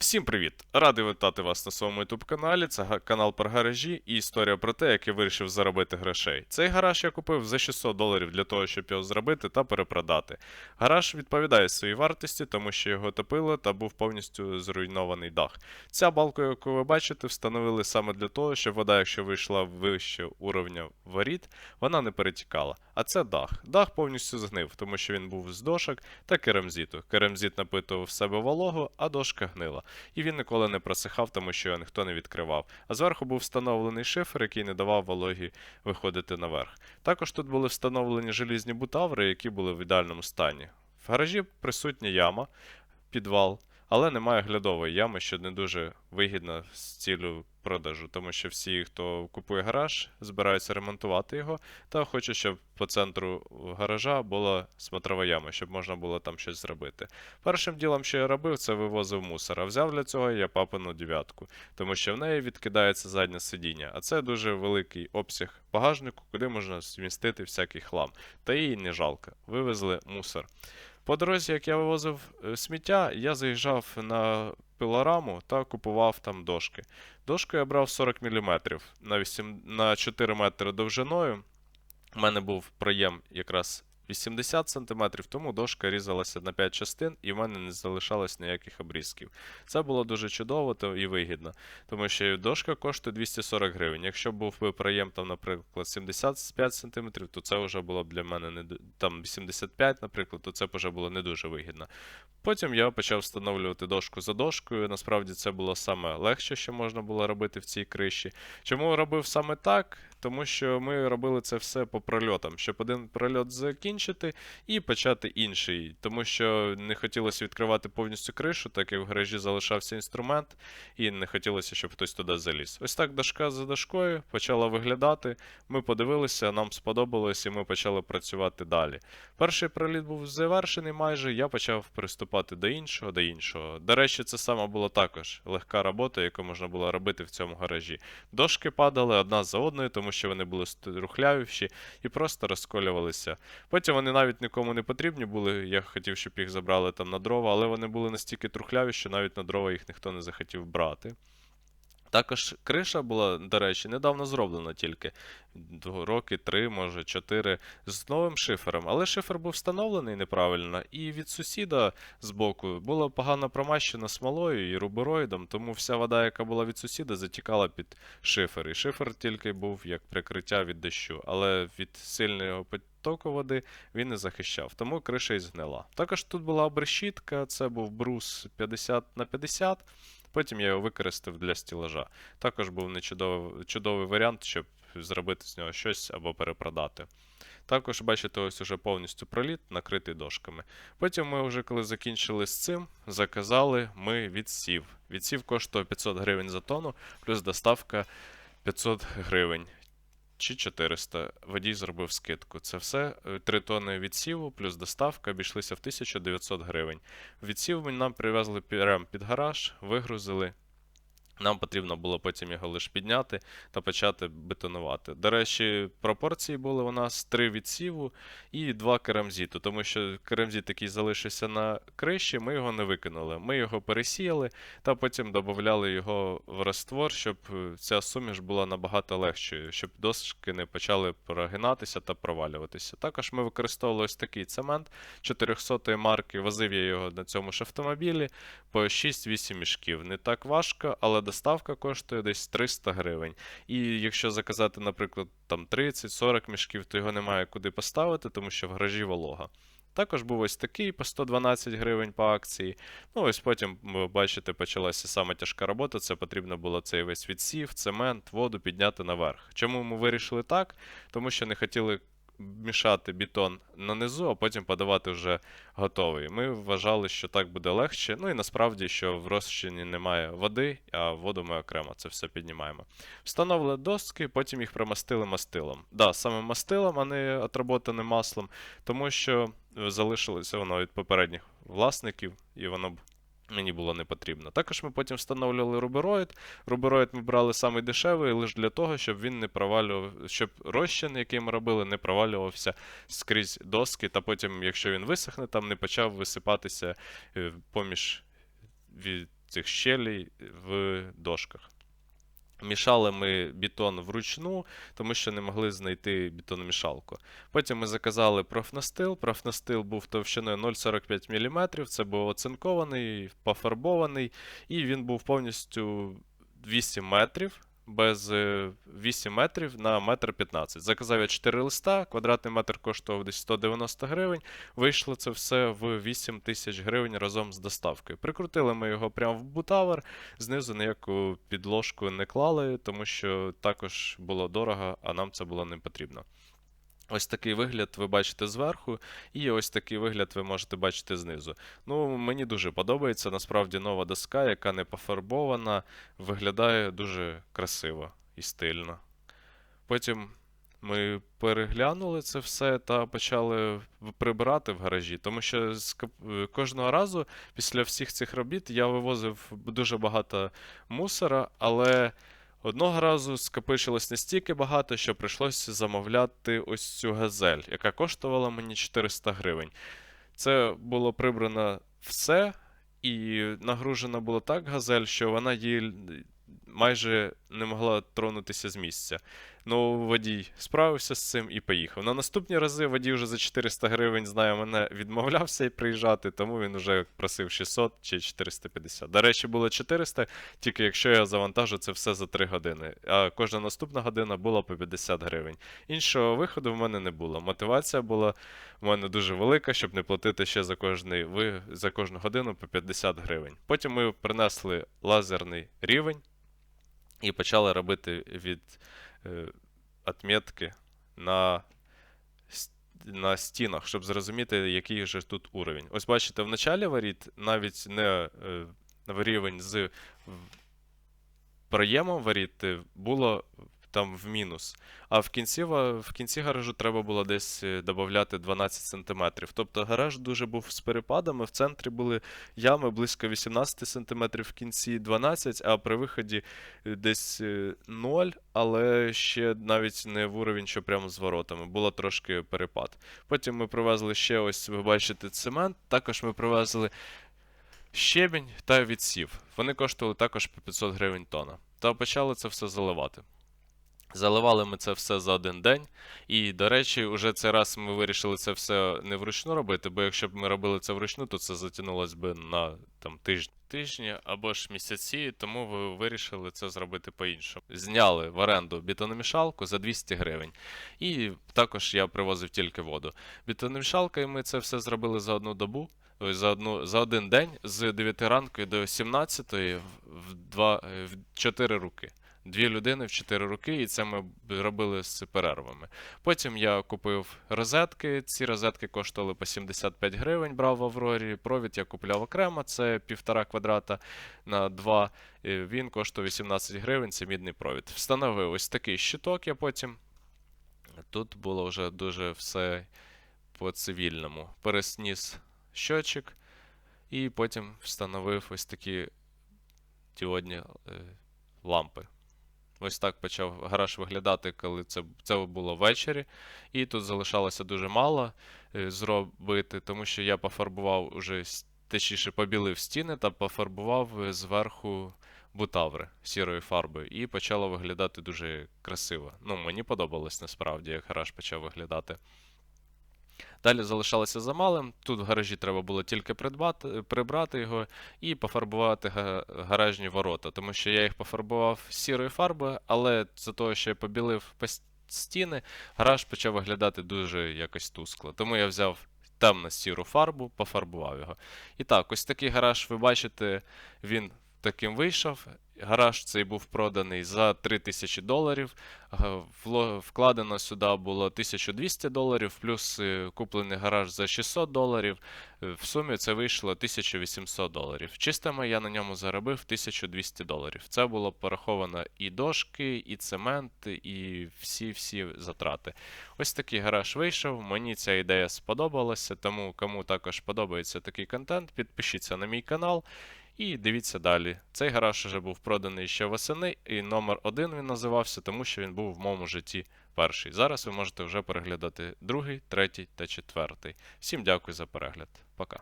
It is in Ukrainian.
Всім привіт! Радий вітати вас на своєму youtube каналі. Це канал про гаражі і історія про те, як я вирішив заробити грошей. Цей гараж я купив за 600 доларів для того, щоб його зробити та перепродати. Гараж відповідає своїй вартості, тому що його топило та був повністю зруйнований дах. Ця балка, яку ви бачите, встановили саме для того, щоб вода, якщо вийшла вище уровня воріт, вона не перетікала. А це дах. Дах повністю згнив, тому що він був з дошок та керамзіту. Керамзіт напитував в себе вологу, а дошка гнила. І він ніколи не просихав, тому що його ніхто не відкривав. А зверху був встановлений шифер, який не давав вологі виходити наверх. Також тут були встановлені желізні бутаври, які були в ідеальному стані. В гаражі присутня яма, підвал, але немає глядової ями, що не дуже вигідно з цілю продажу, тому що всі, хто купує гараж, збираються ремонтувати його, та хочуть, щоб по центру гаража була смотрова яма, щоб можна було там щось зробити. Першим ділом, що я робив, це вивозив мусор. А взяв для цього я папину дев'ятку, тому що в неї відкидається заднє сидіння, а це дуже великий обсяг багажнику, куди можна змістити всякий хлам. Та її не жалко. Вивезли мусор. По дорозі, як я вивозив е, сміття, я заїжджав на пилораму та купував там дошки. Дошку я брав 40 мм на, 8, на 4 метри довжиною. У мене був проєм якраз 80 см, тому дошка різалася на 5 частин, і в мене не залишалось ніяких обрізків. Це було дуже чудово і вигідно, тому що дошка коштує 240 гривень. Якщо був би проєм, там, наприклад, 75 см, то це вже було б для мене не там 85, наприклад, то це б вже було не дуже вигідно. Потім я почав встановлювати дошку за дошкою. Насправді це було саме легше, що можна було робити в цій криші. Чому робив саме так? Тому що ми робили це все по прольотам, щоб один прольот закінчити і почати інший. Тому що не хотілося відкривати повністю кришу, так як в гаражі залишався інструмент, і не хотілося, щоб хтось туди заліз. Ось так дошка за дошкою почала виглядати. Ми подивилися, нам сподобалось, і ми почали працювати далі. Перший проліт був завершений майже, я почав приступати до іншого, до іншого. До речі, це саме було також легка робота, яку можна було робити в цьому гаражі. Дошки падали одна за одною, тому що вони були рухлявіші і просто розколювалися. Потім вони навіть нікому не потрібні були. Я хотів, щоб їх забрали там на дрова, але вони були настільки трухляві, що навіть на дрова їх ніхто не захотів брати. Також криша була, до речі, недавно зроблена тільки роки три, може чотири, з новим шифером. Але шифер був встановлений неправильно, і від сусіда з боку було погано промащено смолою і рубероїдом, тому вся вода, яка була від сусіда, затікала під шифер. І шифер тільки був як прикриття від дощу, але від сильного потоку води він не захищав, тому криша і згнила. Також тут була обрешітка, це був брус 50 на 50. Потім я його використав для стілажа. Також був нечудовий чудовий варіант, щоб зробити з нього щось або перепродати. Також, бачите, ось уже повністю проліт, накритий дошками. Потім ми вже коли закінчили з цим, заказали ми відсів. Відсів коштує 500 гривень за тонну, плюс доставка 500 гривень. Чи 400. Водій зробив скидку. Це все 3 тони відсіву плюс доставка обійшлися в 1900 гривень. Відсів нам привезли прямо під гараж, вигрузили. Нам потрібно було потім його лише підняти та почати бетонувати. До речі, пропорції були у нас 3 відсіву і 2 керамзіту, тому що керамзіт, який залишився на криші, ми його не викинули. Ми його пересіяли та потім додавали його в раствор, щоб ця суміш була набагато легшою, щоб дошки не почали прогинатися та провалюватися. Також ми використовували ось такий цемент 400 марки, возив я його на цьому ж автомобілі по 6-8 мішків. Не так важко, але доставка коштує десь 300 гривень. І якщо заказати, наприклад, там 30-40 мішків, то його немає куди поставити, тому що в гаражі волога. Також був ось такий по 112 гривень по акції. Ну, ось потім, ви бачите, почалася саме тяжка робота. Це потрібно було цей весь відсів, цемент, воду підняти наверх. Чому ми вирішили так? Тому що не хотіли мішати бетон на низу, а потім подавати вже готовий. Ми вважали, що так буде легше. Ну і насправді, що в розчині немає води, а воду ми окремо це все піднімаємо. Встановили доски, потім їх промастили мастилом. Да, саме мастилом, а не отработаним маслом, тому що залишилося воно від попередніх власників, і воно б мені було не потрібно. Також ми потім встановлювали рубероїд. Рубероїд ми брали самий дешевий лише для того, щоб він не провалював, щоб розчин, який ми робили, не провалювався скрізь доски, та потім, якщо він висохне, там не почав висипатися е, поміж від цих щелей в дошках. Мішали ми бетон вручну, тому що не могли знайти бетономішалку. Потім ми заказали профнастил. Профнастил був товщиною 0,45 мм. Це був оцинкований, пофарбований, і він був повністю 8 метрів. Без е, 8 метрів на 1,15 м. Заказав я 4 листа, квадратний метр коштував десь 190 гривень. Вийшло це все в 8 тисяч гривень разом з доставкою. Прикрутили ми його прямо в бутавер, знизу ніяку підложку не клали, тому що також було дорого, а нам це було не потрібно. Ось такий вигляд ви бачите зверху, і ось такий вигляд ви можете бачити знизу. Ну, мені дуже подобається. Насправді нова доска, яка не пофарбована, виглядає дуже красиво і стильно. Потім ми переглянули це все та почали прибирати в гаражі, тому що кожного разу після всіх цих робіт я вивозив дуже багато мусора, але одного разу скопичилось настільки багато, що прийшлося замовляти ось цю газель, яка коштувала мені 400 гривень. Це було прибрано все, і нагружена була так газель, що вона її майже не могла тронутися з місця. Ну, водій справився з цим і поїхав. На наступні рази водій вже за 400 гривень, знаю, мене відмовлявся і приїжджати, тому він вже просив 600 чи 450. До речі, було 400, тільки якщо я завантажу це все за 3 години. А кожна наступна година була по 50 гривень. Іншого виходу в мене не було. Мотивація була в мене дуже велика, щоб не платити ще за кожний ви за кожну годину по 50 гривень. Потім ми принесли лазерний рівень і почали робити від отметки на, на стінах, щоб зрозуміти, який же тут уровень. Ось бачите, в началі варіт навіть не е, в рівень з проємом воріт е, було там в мінус. А в кінці, в кінці гаражу треба було десь додати 12 см. Тобто гараж дуже був з перепадами. В центрі були ями близько 18 см, в кінці 12, а при виході е, десь е, 0, але ще навіть не в уровень, що прямо з воротами. Було трошки перепад. Потім ми привезли ще ось, ви бачите, цемент. Також ми привезли щебінь та відсів. Вони коштували також по 500 гривень тонна. Та почали це все заливати. Заливали ми це все за один день. І, до речі, уже цей раз ми вирішили це все не вручну робити, бо якщо б ми робили це вручну, то це затягнулося б на там, тиждень. Тижні або ж місяці, тому ви вирішили це зробити по-іншому. Зняли в оренду бетономішалку за 200 гривень. І також я привозив тільки воду. Бетономішалкою ми це все зробили за одну добу. За, одну, за один день з 9 ранку до 17 в, в, два, в 4 руки. Дві людини в 4 роки, і це ми робили з перервами. Потім я купив розетки. Ці розетки коштували по 75 гривень, брав в Аврорі. Провід я купляв окремо, це півтора квадрата на 2. Він коштує 18 гривень, це мідний провід. Встановив ось такий щиток я потім. Тут було вже дуже все по цивільному. Пересніс щочик, і потім встановив ось такі діодні е, лампи. Ось так почав гараж виглядати, коли це, це було ввечері. І тут залишалося дуже мало е, зробити, тому що я пофарбував уже, точніше, побілив стіни та пофарбував е, зверху бутаври сірою фарбою. І почало виглядати дуже красиво. Ну, мені подобалось насправді, як гараж почав виглядати. Далі залишалося за малим. Тут в гаражі треба було тільки придбати, прибрати його і пофарбувати гаражні ворота, тому що я їх пофарбував сірою фарбою, але за того, що я побілив стіни, гараж почав виглядати дуже якось тускло. Тому я взяв темно-сіру фарбу, пофарбував його. І так, ось такий гараж, ви бачите, він таким вийшов. Гараж цей був проданий за 3000 доларів. Вкладено сюди було 1200 доларів, плюс е, куплений гараж за 600 доларів. Е, В сумі це вийшло 1800 доларів. Чистими я на ньому заробив 1200 доларів. Це було пораховано і дошки, і цемент, і всі-всі затрати. Ось такий гараж вийшов. Мені ця ідея сподобалася, тому кому також подобається такий контент, підпишіться на мій канал. І дивіться далі. Цей гараж вже був проданий ще восени, і номер один він називався, тому що він був в моєму житті перший. Зараз ви можете вже переглядати другий, третій та четвертий. Всім дякую за перегляд. Пока.